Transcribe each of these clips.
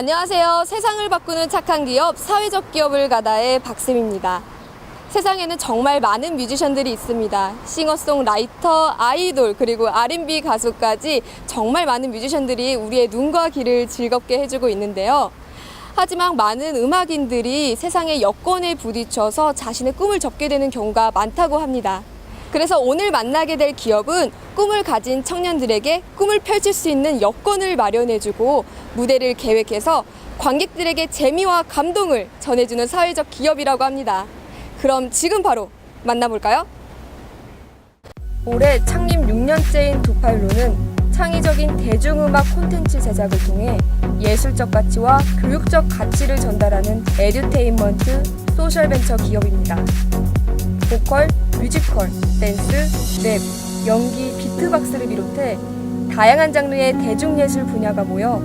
안녕하세요. 세상을 바꾸는 착한 기업, 사회적 기업을 가다의 박쌤입니다. 세상에는 정말 많은 뮤지션들이 있습니다. 싱어송라이터, 아이돌, 그리고 R&B 가수까지 정말 많은 뮤지션들이 우리의 눈과 귀를 즐겁게 해주고 있는데요. 하지만 많은 음악인들이 세상의 여건에 부딪혀서 자신의 꿈을 접게 되는 경우가 많다고 합니다. 그래서 오늘 만나게 될 기업은 꿈을 가진 청년들에게 꿈을 펼칠 수 있는 여건을 마련해주고 무대를 계획해서 관객들에게 재미와 감동을 전해주는 사회적 기업이라고 합니다. 그럼 지금 바로 만나볼까요? 올해 창립 6년째인 두팔로는 창의적인 대중음악 콘텐츠 제작을 통해 예술적 가치와 교육적 가치를 전달하는 에듀테인먼트 소셜벤처 기업입니다. 보컬, 뮤지컬, 댄스, 랩, 연기, 비트박스를 비롯해 다양한 장르의 대중예술 분야가 모여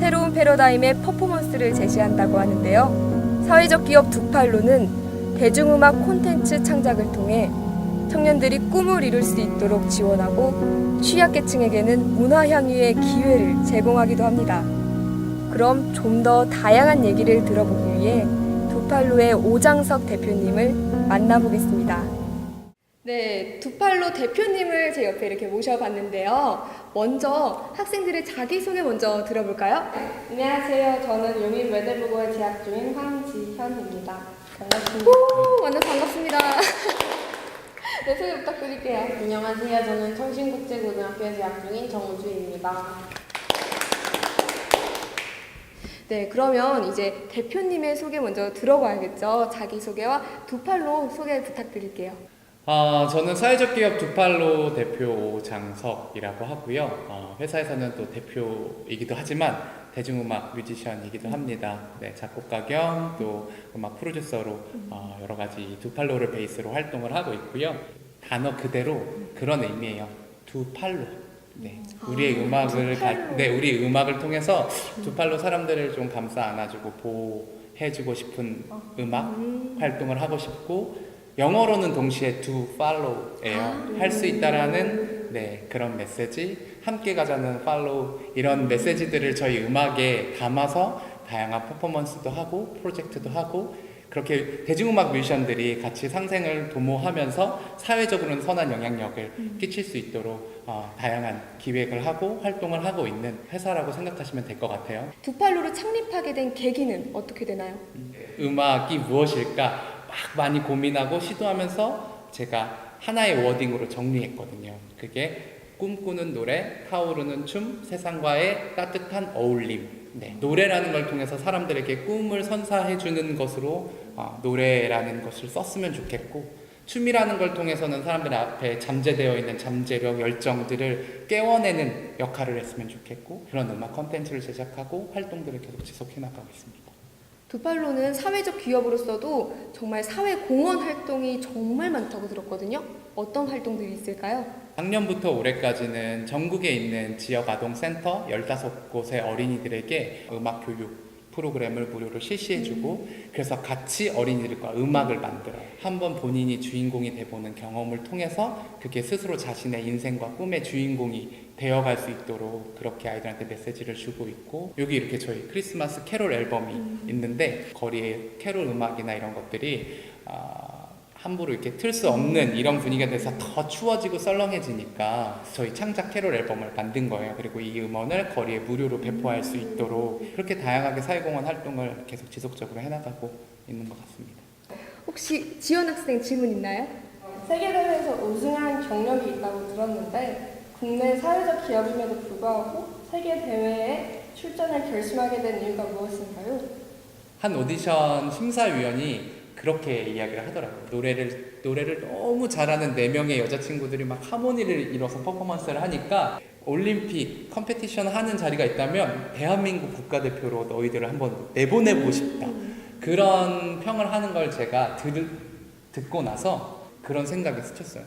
새로운 패러다임의 퍼포먼스를 제시한다고 하는데요. 사회적 기업 두 팔로는 대중음악 콘텐츠 창작을 통해 청년들이 꿈을 이룰 수 있도록 지원하고 취약계층에게는 문화 향유의 기회를 제공하기도 합니다. 그럼 좀 더 다양한 얘기를 들어보기 위해 두팔로의 오장석 대표님을 만나보겠습니다. 네, 두팔로 대표님을 제 옆에 이렇게 모셔봤는데요. 먼저 학생들의 자기소개 먼저 들어볼까요? 안녕하세요. 저는 용인 외대부고에 재학 중인 황지현입니다. 반갑습니다. 오, 완전 반갑습니다. 네, 소개 부탁드릴게요. 안녕하세요. 저는 청신국제고등학교에 재학 중인 정우주입니다. 네, 그러면 이제 대표님의 소개 먼저 들어봐야겠죠. 자기소개와 두 팔로 소개 부탁드릴게요. 어, 저는 사회적 기업 두팔로 대표 장석이라고 하고요. 어, 회사에서는 또 대표이기도 하지만 대중음악 뮤지션이기도 합니다. 네, 작곡가 겸 또 음악 프로듀서로 어, 여러 가지 두팔로를 베이스로 활동을 하고 있고요. 단어 그대로 그런 의미예요. 두팔로. 네, 우리의 음악을 가, 네, 우리 음악을 통해서 두 팔로 사람들을 좀 감싸 안아주고 보호해주고 싶은 음악 활동을 하고 싶고 영어로는 동시에 to follow예요. 할 수 있다라는 네, 그런 메시지, 함께 가자는 follow 이런 메시지들을 저희 음악에 담아서 다양한 퍼포먼스도 하고 프로젝트도 하고 그렇게 대중음악 뮤지션들이 같이 상생을 도모하면서 사회적으로는 선한 영향력을 끼칠 수 있도록 어, 다양한 기획을 하고 활동을 하고 있는 회사라고 생각하시면 될 것 같아요. 두 팔로를 창립하게 된 계기는 어떻게 되나요? 음악이 무엇일까 막 많이 고민하고 시도하면서 제가 하나의 워딩으로 정리했거든요. 그게 꿈꾸는 노래, 타오르는 춤, 세상과의 따뜻한 어울림. 네, 노래라는 걸 통해서 사람들에게 꿈을 선사해 주는 것으로 어, 노래라는 것을 썼으면 좋겠고 춤이라는 걸 통해서는 사람들 앞에 잠재되어 있는 잠재력, 열정들을 깨워내는 역할을 했으면 좋겠고 그런 음악 컨텐츠를 제작하고 활동들을 계속 지속해 나가고 있습니다. 두팔로는 사회적 기업으로서도 정말 사회 공헌 활동이 정말 많다고 들었거든요. 어떤 활동들이 있을까요? 작년부터 올해까지는 전국에 있는 지역 아동센터 15곳의 어린이들에게 음악 교육 프로그램을 무료로 실시해주고 그래서 같이 어린이들과 음악을 만들어요. 한번 본인이 주인공이 돼보는 경험을 통해서 그게 스스로 자신의 인생과 꿈의 주인공이 되어갈 수 있도록 그렇게 아이들한테 메시지를 주고 있고 여기 이렇게 저희 크리스마스 캐롤 앨범이 있는데 거리에 캐롤 음악이나 이런 것들이 아, 함부로 이렇게 틀 수 없는 이런 분위기가 돼서 더 추워지고 썰렁해지니까 저희 창작 캐롤 앨범을 만든 거예요. 그리고 이 음원을 거리에 무료로 배포할 수 있도록 그렇게 다양하게 사회공헌 활동을 계속 지속적으로 해나가고 있는 것 같습니다. 혹시 지원 학생 질문 있나요? 세계대회에서 우승한 경력이 있다고 들었는데 국내 사회적 기업임에도 불구하고 세계대회에 출전을 결심하게 된 이유가 무엇인가요? 한 오디션 심사위원이 그렇게 이야기를 하더라고요. 노래를 노래를 너무 잘하는 네 명의 여자친구들이 막 하모니를 이뤄서 퍼포먼스를 하니까 올림픽 컴페티션 하는 자리가 있다면 대한민국 국가대표로 너희들을 한번 내보내보고 싶다. 그런 평을 하는 걸 제가 들, 듣고 나서 그런 생각이 스쳤어요.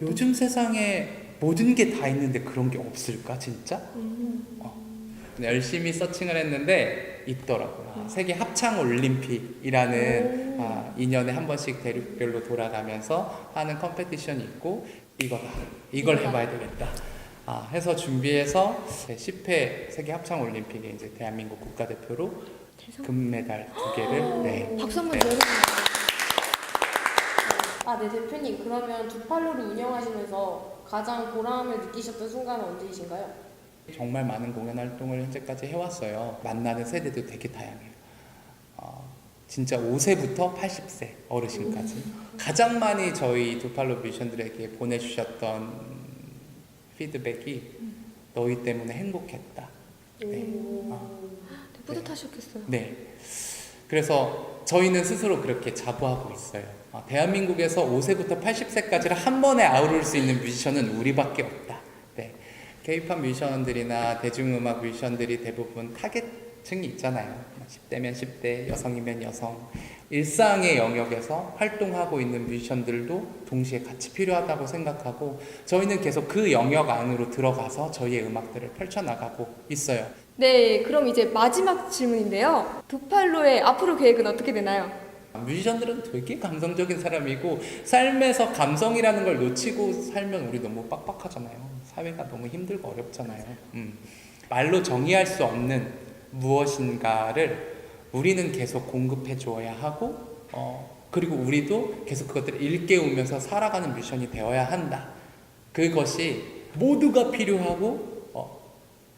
요즘 세상에 모든 게 다 있는데 그런 게 없을까 진짜? 어. 열심히 서칭을 했는데 있더라고요. 세계 합창 올림픽이라는 아, 2년에 한 번씩 대륙별로 돌아가면서 하는 컴페티션이 있고 이거다. 이걸 해봐야 되겠다. 아, 해서 준비해서 10회 세계 합창 올림픽에 이제 대한민국 국가대표로 금메달 두 개를 네. 박수 한번 네. 주세요. 아, 네, 대표님. 그러면 두 팔로를 운영하시면서 가장 보람을 느끼셨던 순간은 언제이신가요? 정말 많은 공연 활동을 현재까지 해왔어요. 만나는 세대도 되게 다양해요. 어, 진짜 5세부터 80세 어르신까지 가장 많이 저희 두팔로 뮤지션들에게 보내주셨던 피드백이 너희 때문에 행복했다. 네. 어, 뿌듯하셨겠어요. 네. 그래서 저희는 스스로 그렇게 자부하고 있어요. 아, 대한민국에서 5세부터 80세까지를 한 번에 아우를 수 있는 뮤지션은 우리밖에 없다. 네. K-팝 뮤지션들이나 대중음악 뮤지션들이 대부분 타겟층이 있잖아요. 10대면 10대, 여성이면 여성. 일상의 영역에서 활동하고 있는 뮤지션들도 동시에 같이 필요하다고 생각하고 저희는 계속 그 영역 안으로 들어가서 저희의 음악들을 펼쳐나가고 있어요. 네, 그럼 이제 마지막 질문인데요. 두팔로의 앞으로 계획은 어떻게 되나요? 뮤지션들은 되게 감성적인 사람이고 삶에서 감성이라는 걸 놓치고 살면 우리 너무 빡빡하잖아요. 사회가 너무 힘들고 어렵잖아요. 음. 말로 정의할 수 없는 무엇인가를 우리는 계속 공급해 주어야 하고 어, 그리고 우리도 계속 그것들을 일깨우면서 살아가는 뮤지션이 되어야 한다. 그것이 모두가 필요하고 어,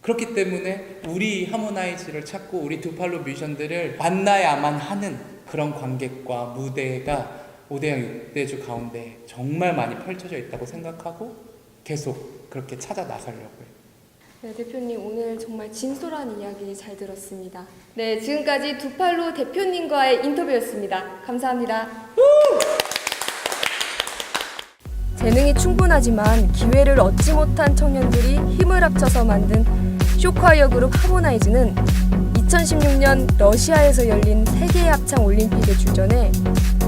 그렇기 때문에 우리 하모나이즈를 찾고 우리 두 팔로 뮤지션들을 만나야만 하는 그런 관객과 무대가 5대양 6대주 가운데 정말 많이 펼쳐져 있다고 생각하고 계속 그렇게 찾아 나서려고요. 네, 대표님 오늘 정말 진솔한 이야기 잘 들었습니다. 네, 지금까지 두 팔로 대표님과의 인터뷰였습니다. 감사합니다. 재능이 충분하지만 기회를 얻지 못한 청년들이 힘을 합쳐서 만든 쇼콰이어 그룹 하모나이즈는 2016년 러시아에서 열린 세계 합창 올림픽에 출전해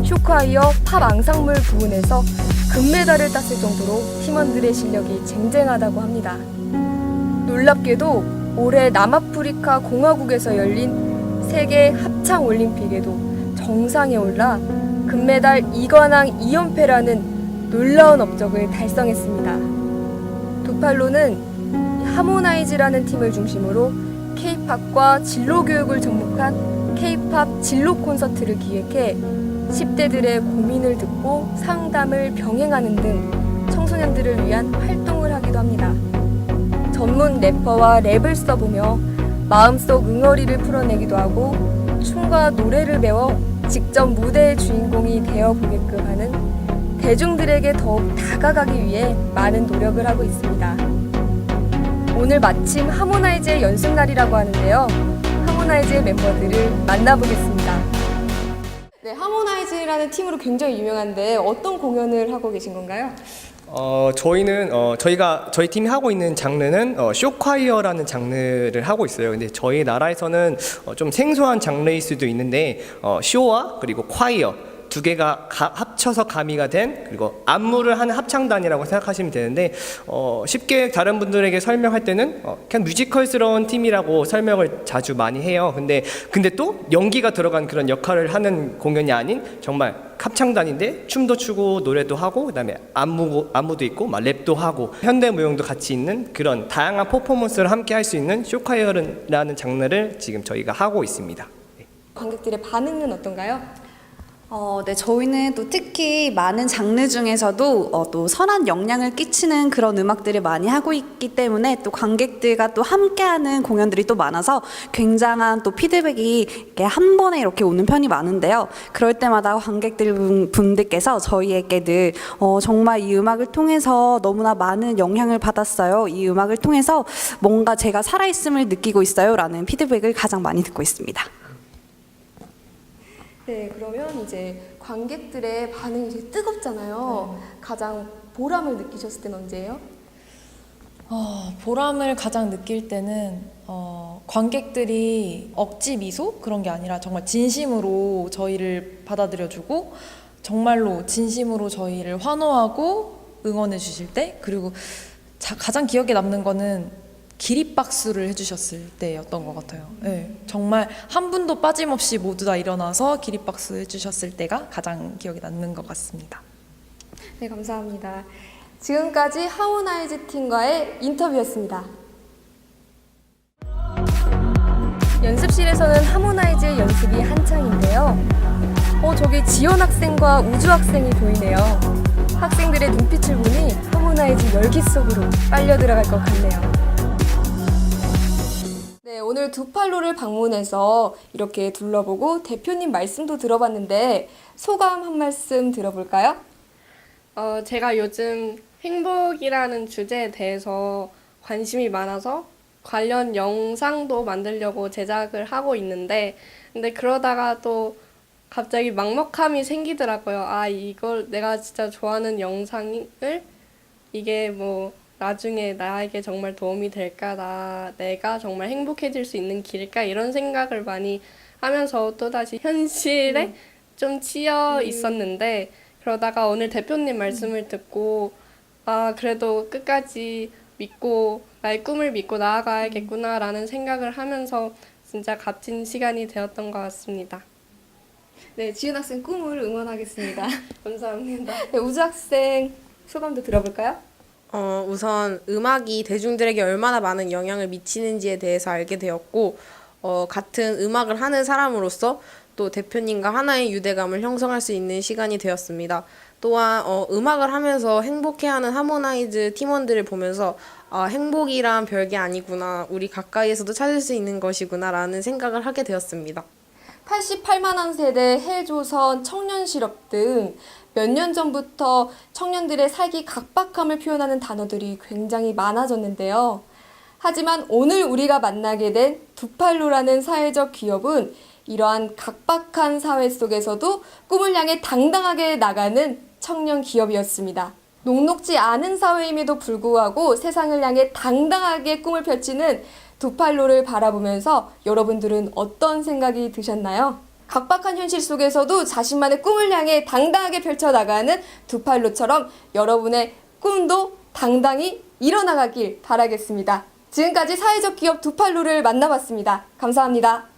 쇼콰이어 팝 앙상블 부분에서 금메달을 땄을 정도로 팀원들의 실력이 쟁쟁하다고 합니다. 놀랍게도 올해 남아프리카 공화국에서 열린 세계 합창 올림픽에도 정상에 올라 금메달 2관왕 2연패라는 놀라운 업적을 달성했습니다. 두팔로는 하모나이즈라는 팀을 중심으로 K-팝과 진로 교육을 접목한 K-팝 진로 콘서트를 기획해 10대들의 고민을 듣고 상담을 병행하는 등 청소년들을 위한 활동을 하기도 합니다. 전문 래퍼와 랩을 써보며 마음속 응어리를 풀어내기도 하고 춤과 노래를 배워 직접 무대의 주인공이 되어 보게끔 하는 대중들에게 더욱 다가가기 위해 많은 노력을 하고 있습니다. 오늘 마침 하모나이즈의 연습날이라고 하는데요. 하모나이즈의 멤버들을 만나보겠습니다. 네, 하모나이즈라는 팀으로 굉장히 유명한데 어떤 공연을 하고 계신 건가요? 어, 저희는 어, 저희가 저희 팀이 하고 있는 장르는 어, 쇼콰이어라는 장르를 하고 있어요. 근데 저희 나라에서는 어, 좀 생소한 장르일 수도 있는데 어, 쇼와 그리고 콰이어 두 개가 가- 합쳐서 가미가 된 그리고 안무를 하는 합창단이라고 생각하시면 되는데 어, 쉽게 다른 분들에게 설명할 때는 어, 그냥 뮤지컬스러운 팀이라고 설명을 자주 많이 해요. 근데 근데 또 연기가 들어간 그런 역할을 하는 공연이 아닌 정말 합창단인데 춤도 추고 노래도 하고 그다음에 안무 안무도 있고 막 랩도 하고 현대 무용도 같이 있는 그런 다양한 퍼포먼스를 함께 할 수 있는 쇼카이어라는 장르를 지금 저희가 하고 있습니다. 관객들의 반응은 어떤가요? 어, 네, 저희는 또 특히 많은 장르 중에서도 어, 또 선한 영향을 끼치는 그런 음악들을 많이 하고 있기 때문에 또 관객들과 또 함께하는 공연들이 또 많아서 굉장한 또 피드백이 이렇게 한 번에 이렇게 오는 편이 많은데요. 그럴 때마다 관객들 분- 분들께서 저희에게 늘 어, 정말 이 음악을 통해서 너무나 많은 영향을 받았어요. 이 음악을 통해서 뭔가 제가 살아있음을 느끼고 있어요 라는 피드백을 가장 많이 듣고 있습니다. 네, 그러면 이제 관객들의 반응이 되게 뜨겁잖아요. 가장 보람을 느끼셨을 때는 언제예요? 어, 보람을 가장 느낄 때는 어, 관객들이 억지 미소 그런 게 아니라 정말 진심으로 저희를 받아들여주고 정말로 진심으로 저희를 환호하고 응원해 주실 때 그리고 자- 가장 기억에 남는 거는 기립박수를 해주셨을 때였던 것 같아요. 네, 정말 한 분도 빠짐없이 모두 다 일어나서 기립박수 해주셨을 때가 가장 기억에 남는 것 같습니다. 네, 감사합니다. 지금까지 하모나이즈 팀과의 인터뷰였습니다. 연습실에서는 하모나이즈 연습이 한창인데요. 어, 저기 지연 학생과 우주 학생이 보이네요. 학생들의 눈빛을 보니 하모나이즈 열기 속으로 빨려 들어갈 것 같네요. 네, 오늘 두 팔로를 방문해서 이렇게 둘러보고 대표님 말씀도 들어봤는데 소감 한 말씀 들어볼까요? 어, 제가 요즘 행복이라는 주제에 대해서 관심이 많아서 관련 영상도 만들려고 제작을 하고 있는데, 근데 그러다가 또 갑자기 막막함이 생기더라고요. 아, 이걸 내가 진짜 좋아하는 영상을 이게 뭐 나중에 나에게 정말 도움이 될까, 나, 내가 정말 행복해질 수 있는 길일까, 이런 생각을 많이 하면서 또다시 현실에 좀 치여 있었는데, 그러다가 오늘 대표님 말씀을 듣고, 아, 그래도 끝까지 믿고, 나의 꿈을 믿고 나아가야겠구나라는 생각을 하면서 진짜 값진 시간이 되었던 것 같습니다. 네, 지은 학생 꿈을 응원하겠습니다. 감사합니다. 네, 우주 학생 소감도 들어볼까요? 어, 우선 음악이 대중들에게 얼마나 많은 영향을 미치는지에 대해서 알게 되었고, 어, 같은 음악을 하는 사람으로서 또 대표님과 하나의 유대감을 형성할 수 있는 시간이 되었습니다. 또한 어, 음악을 하면서 행복해하는 하모나이즈 팀원들을 보면서 아, 행복이란 별게 아니구나, 우리 가까이에서도 찾을 수 있는 것이구나라는 생각을 하게 되었습니다. 88만원 세대 해조선 청년 실업 등 몇 년 전부터 청년들의 살기 각박함을 표현하는 단어들이 굉장히 많아졌는데요. 하지만 오늘 우리가 만나게 된 두팔로라는 사회적 기업은 이러한 각박한 사회 속에서도 꿈을 향해 당당하게 나가는 청년 기업이었습니다. 녹록지 않은 사회임에도 불구하고 세상을 향해 당당하게 꿈을 펼치는 두팔로를 바라보면서 여러분들은 어떤 생각이 드셨나요? 각박한 현실 속에서도 자신만의 꿈을 향해 당당하게 펼쳐나가는 두 팔로처럼 여러분의 꿈도 당당히 이뤄나가길 바라겠습니다. 지금까지 사회적 기업 두 팔로를 만나봤습니다. 감사합니다.